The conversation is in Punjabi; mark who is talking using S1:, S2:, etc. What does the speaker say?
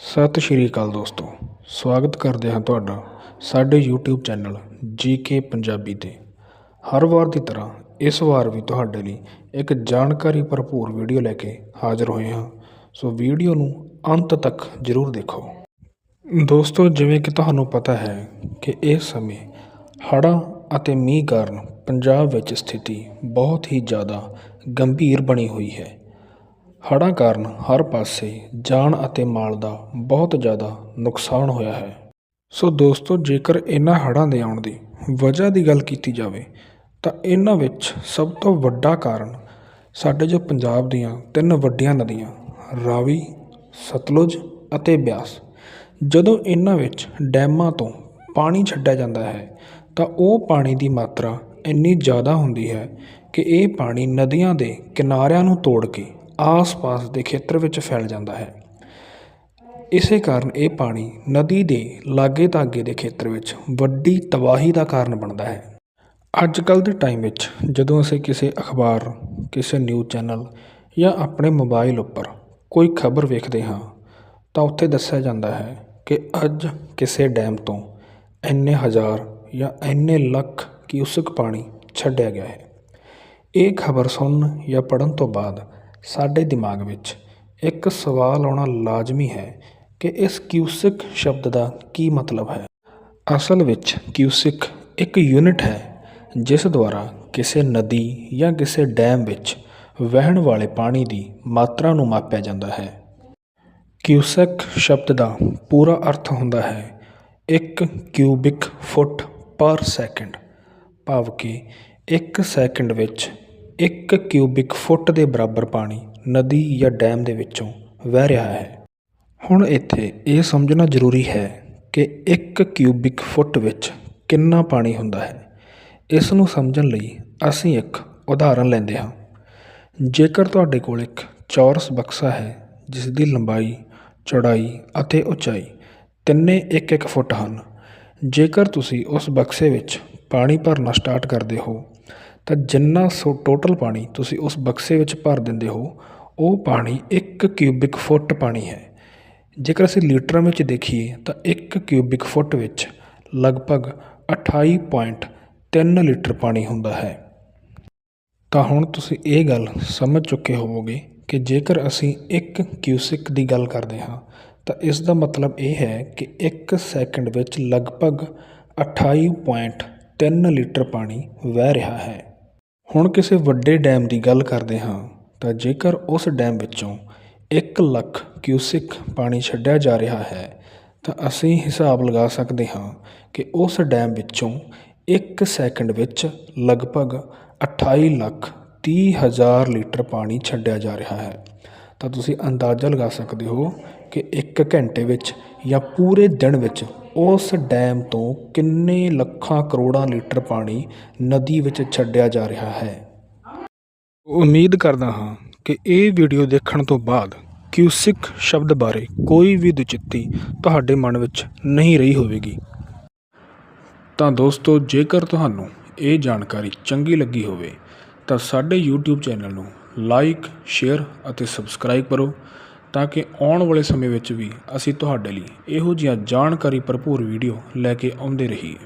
S1: ਸਤਿ ਸ਼੍ਰੀ ਅਕਾਲ ਦੋਸਤੋ, ਸਵਾਗਤ ਕਰਦੇ ਹਾਂ ਤੁਹਾਡਾ ਸਾਡੇ YouTube ਚੈਨਲ ਕੇ ਪੰਜਾਬੀ ਤੇ। ਹਰ ਵਾਰ ਦੀ ਤਰ੍ਹਾਂ ਇਸ ਵਾਰ ਵੀ ਤੁਹਾਡੇ ਲਈ ਇੱਕ ਜਾਣਕਾਰੀ ਭਰਪੂਰ ਵੀਡੀਓ ਲੈ ਕੇ ਹਾਜ਼ਰ ਹੋਏ ਹਾਂ। ਸੋ ਵੀਡੀਓ ਨੂੰ ਅੰਤ ਤੱਕ ਜ਼ਰੂਰ ਦੇਖੋ। ਦੋਸਤੋ, ਜਿਵੇਂ ਕਿ ਤੁਹਾਨੂੰ ਪਤਾ ਹੈ ਕਿ ਇਸ ਸਮੇਂ ਹੜ੍ਹਾਂ ਅਤੇ ਮੀਂਹ ਕਾਰਨ ਪੰਜਾਬ ਵਿੱਚ ਸਥਿਤੀ ਬਹੁਤ ਹੀ ਜ਼ਿਆਦਾ ਗੰਭੀਰ ਬਣੀ ਹੋਈ ਹੈ। ਹੜ੍ਹਾਂ ਕਾਰਨ ਹਰ ਪਾਸੇ ਜਾਨ ਅਤੇ ਮਾਲ ਦਾ ਬਹੁਤ ਜ਼ਿਆਦਾ ਨੁਕਸਾਨ ਹੋਇਆ ਹੈ। ਸੋ ਦੋਸਤੋ, ਜੇਕਰ ਇਹਨਾਂ ਹੜ੍ਹਾਂ ਦੇ ਆਉਣ ਦੀ ਵਜ੍ਹਾ ਦੀ ਗੱਲ ਕੀਤੀ ਜਾਵੇ, ਤਾਂ ਇਹਨਾਂ ਵਿੱਚ ਸਭ ਤੋਂ ਵੱਡਾ ਕਾਰਨ ਸਾਡੇ ਜੋ ਪੰਜਾਬ ਦੀਆਂ ਤਿੰਨ ਵੱਡੀਆਂ ਨਦੀਆਂ, ਰਾਵੀ, ਸਤਲੁਜ ਅਤੇ ਬਿਆਸ, ਜਦੋਂ ਇਹਨਾਂ ਵਿੱਚ ਡੈਮਾਂ ਤੋਂ ਪਾਣੀ ਛੱਡਿਆ ਜਾਂਦਾ ਹੈ, ਤਾਂ ਉਹ ਪਾਣੀ ਦੀ ਮਾਤਰਾ ਇੰਨੀ ਜ਼ਿਆਦਾ ਹੁੰਦੀ ਹੈ ਕਿ ਇਹ ਪਾਣੀ ਨਦੀਆਂ ਦੇ ਕਿਨਾਰਿਆਂ ਨੂੰ ਤੋੜ ਕੇ ਆਸ-ਪਾਸ ਦੇ ਖੇਤਰ ਵਿੱਚ ਫੈਲ ਜਾਂਦਾ ਹੈ। ਇਸੇ ਕਾਰਨ ਇਹ ਪਾਣੀ ਨਦੀ ਦੇ ਲਾਗੇ ਧਾਗੇ ਦੇ ਖੇਤਰ ਵਿੱਚ ਵੱਡੀ ਤਬਾਹੀ ਦਾ ਕਾਰਨ ਬਣਦਾ ਹੈ। ਅੱਜ ਕੱਲ੍ਹ ਦੇ ਟਾਈਮ ਵਿੱਚ ਜਦੋਂ ਅਸੀਂ ਕਿਸੇ ਅਖਬਾਰ, ਕਿਸੇ ਨਿਊਜ਼ ਚੈਨਲ ਜਾਂ ਆਪਣੇ ਮੋਬਾਈਲ ਉੱਪਰ ਕੋਈ ਖਬਰ ਵੇਖਦੇ ਹਾਂ, ਤਾਂ ਉੱਥੇ ਦੱਸਿਆ ਜਾਂਦਾ ਹੈ ਕਿ ਅੱਜ ਕਿਸੇ ਡੈਮ ਤੋਂ ਇੰਨੇ ਹਜ਼ਾਰ ਜਾਂ ਇੰਨੇ ਲੱਖ ਕਿਊਸਕ ਪਾਣੀ ਛੱਡਿਆ ਗਿਆ ਹੈ। ਇਹ ਖਬਰ ਸੁਣਨ ਜਾਂ ਪੜ੍ਹਨ ਤੋਂ ਬਾਅਦ ਸਾਡੇ ਦਿਮਾਗ ਵਿੱਚ ਇੱਕ ਸਵਾਲ ਆਉਣਾ ਲਾਜ਼ਮੀ ਹੈ ਕਿ ਇਸ ਕਿਊਸਿਕ ਸ਼ਬਦ ਦਾ ਕੀ ਮਤਲਬ ਹੈ। ਅਸਲ ਵਿੱਚ ਕਿਊਸਿਕ ਇੱਕ ਯੂਨਿਟ ਹੈ ਜਿਸ ਦੁਆਰਾ ਕਿਸੇ ਨਦੀ ਜਾਂ ਕਿਸੇ ਡੈਮ ਵਿੱਚ ਵਹਿਣ ਵਾਲੇ ਪਾਣੀ ਦੀ ਮਾਤਰਾ ਨੂੰ ਮਾਪਿਆ ਜਾਂਦਾ ਹੈ। ਕਿਊਸਕ ਸ਼ਬਦ ਦਾ ਪੂਰਾ ਅਰਥ ਹੁੰਦਾ ਹੈ ਇੱਕ ਕਿਊਬਿਕ ਫੁੱਟ ਪਰ ਸੈਕਿੰਡ, ਭਾਵ ਕਿ ਇੱਕ ਸੈਕਿੰਡ ਵਿੱਚ ਇੱਕ ਕਿਊਬਿਕ ਫੁੱਟ ਦੇ ਬਰਾਬਰ ਪਾਣੀ ਨਦੀ ਜਾਂ ਡੈਮ ਦੇ ਵਿੱਚੋਂ ਵਹਿ ਰਿਹਾ ਹੈ। ਹੁਣ ਇੱਥੇ ਇਹ ਸਮਝਣਾ ਜ਼ਰੂਰੀ ਹੈ ਕਿ ਇੱਕ ਕਿਊਬਿਕ ਫੁੱਟ ਵਿੱਚ ਕਿੰਨਾ ਪਾਣੀ ਹੁੰਦਾ ਹੈ। ਇਸ ਨੂੰ ਸਮਝਣ ਲਈ ਅਸੀਂ ਇੱਕ ਉਦਾਹਰਨ ਲੈਂਦੇ ਹਾਂ। ਜੇਕਰ ਤੁਹਾਡੇ ਕੋਲ ਇੱਕ ਚੌਰਸ ਬਕਸਾ ਹੈ ਜਿਸ ਦੀ ਲੰਬਾਈ, ਚੌੜਾਈ ਅਤੇ ਉਚਾਈ ਤਿੰਨੇ 1-1 ਫੁੱਟ ਹਨ, ਜੇਕਰ ਤੁਸੀਂ ਉਸ ਬਕਸੇ ਵਿੱਚ ਪਾਣੀ ਭਰਨਾ ਸਟਾਰਟ ਕਰਦੇ ਹੋ ਤਾਂ ਜਿੰਨਾ ਸੋ ਟੋਟਲ ਪਾਣੀ ਤੁਸੀਂ ਉਸ ਬਕਸੇ ਵਿੱਚ ਭਰ ਦਿੰਦੇ ਹੋ, ਉਹ ਪਾਣੀ 1 ਕਿਊਬਿਕ ਫੁੱਟ ਪਾਣੀ ਹੈ। ਜੇਕਰ ਅਸੀਂ ਲੀਟਰਾਂ ਵਿੱਚ ਦੇਖੀਏ ਤਾਂ 1 ਕਿਊਬਿਕ ਫੁੱਟ ਵਿੱਚ ਲਗਭਗ 28.3 ਲੀਟਰ ਪਾਣੀ ਹੁੰਦਾ ਹੈ। ਤਾਂ ਹੁਣ ਤੁਸੀਂ ਇਹ ਗੱਲ ਸਮਝ ਚੁੱਕੇ ਹੋਵੋਗੇ ਕਿ ਜੇਕਰ ਅਸੀਂ 1 ਕਿਊਸਿਕ ਦੀ ਗੱਲ ਕਰਦੇ ਹਾਂ, ਤਾਂ ਇਸ ਦਾ ਮਤਲਬ ਇਹ ਹੈ ਕਿ 1 ਸੈਕਿੰਡ ਵਿੱਚ ਲਗਭਗ 28.3 ਲੀਟਰ ਪਾਣੀ ਵਹਿ ਰਿਹਾ ਹੈ। ਹੁਣ ਕਿਸੇ ਵੱਡੇ ਡੈਮ ਦੀ ਗੱਲ ਕਰਦੇ ਹਾਂ, ਤਾਂ ਜੇਕਰ ਉਸ ਡੈਮ ਵਿੱਚੋਂ ਇੱਕ ਲੱਖ ਕਿਊਸਿਕ ਪਾਣੀ ਛੱਡਿਆ ਜਾ ਰਿਹਾ ਹੈ, ਤਾਂ ਅਸੀਂ ਹਿਸਾਬ ਲਗਾ ਸਕਦੇ ਹਾਂ ਕਿ ਉਸ ਡੈਮ ਵਿੱਚੋਂ ਇੱਕ ਸੈਕਿੰਡ ਵਿੱਚ ਲਗਭਗ 28 ਲੱਖ 30 ਹਜ਼ਾਰ ਲੀਟਰ ਪਾਣੀ ਛੱਡਿਆ ਜਾ ਰਿਹਾ ਹੈ। ਤਾਂ ਤੁਸੀਂ ਅੰਦਾਜ਼ਾ ਲਗਾ ਸਕਦੇ ਹੋ ਕਿ 1 ਘੰਟੇ ਵਿੱਚ ਜਾਂ ਪੂਰੇ ਦਿਨ ਵਿੱਚ ਉਸ ਡੈਮ ਤੋਂ ਕਿੰਨੇ ਲੱਖਾਂ ਕਰੋੜਾਂ ਲੀਟਰ ਪਾਣੀ ਨਦੀ ਵਿੱਚ ਛੱਡਿਆ ਜਾ ਰਿਹਾ ਹੈ। ਉਮੀਦ ਕਰਦਾ ਹਾਂ ਕਿ ਇਹ ਵੀਡੀਓ ਦੇਖਣ ਤੋਂ ਬਾਅਦ ਕਿਊਸਿਕ ਸ਼ਬਦ ਬਾਰੇ ਕੋਈ ਵੀ ਦੁਚਿੱਤੀ ਤੁਹਾਡੇ ਮਨ ਵਿੱਚ ਨਹੀਂ ਰਹੀ ਹੋਵੇਗੀ। ਤਾਂ ਦੋਸਤੋ, ਜੇਕਰ ਤੁਹਾਨੂੰ ਇਹ ਜਾਣਕਾਰੀ ਚੰਗੀ ਲੱਗੀ ਹੋਵੇ, ਤਾਂ ਸਾਡੇ YouTube ਚੈਨਲ ਨੂੰ ਲਾਈਕ ਸ਼ੇਅਰ ਅਤੇ ਸਬਸਕ੍ਰਾਈਬ ਕਰੋ। ਤਾਂ ਕਿ ਆਉਣ ਵਾਲੇ ਸਮੇਂ ਵਿੱਚ ਵੀ ਅਸੀਂ ਤੁਹਾਡੇ ਲਈ ਇਹੋ ਜਿਹੀਆਂ ਜਾਣਕਾਰੀ ਭਰਪੂਰ ਵੀਡੀਓ ਲੈ ਕੇ ਆਉਂਦੇ ਰਹੀਏ।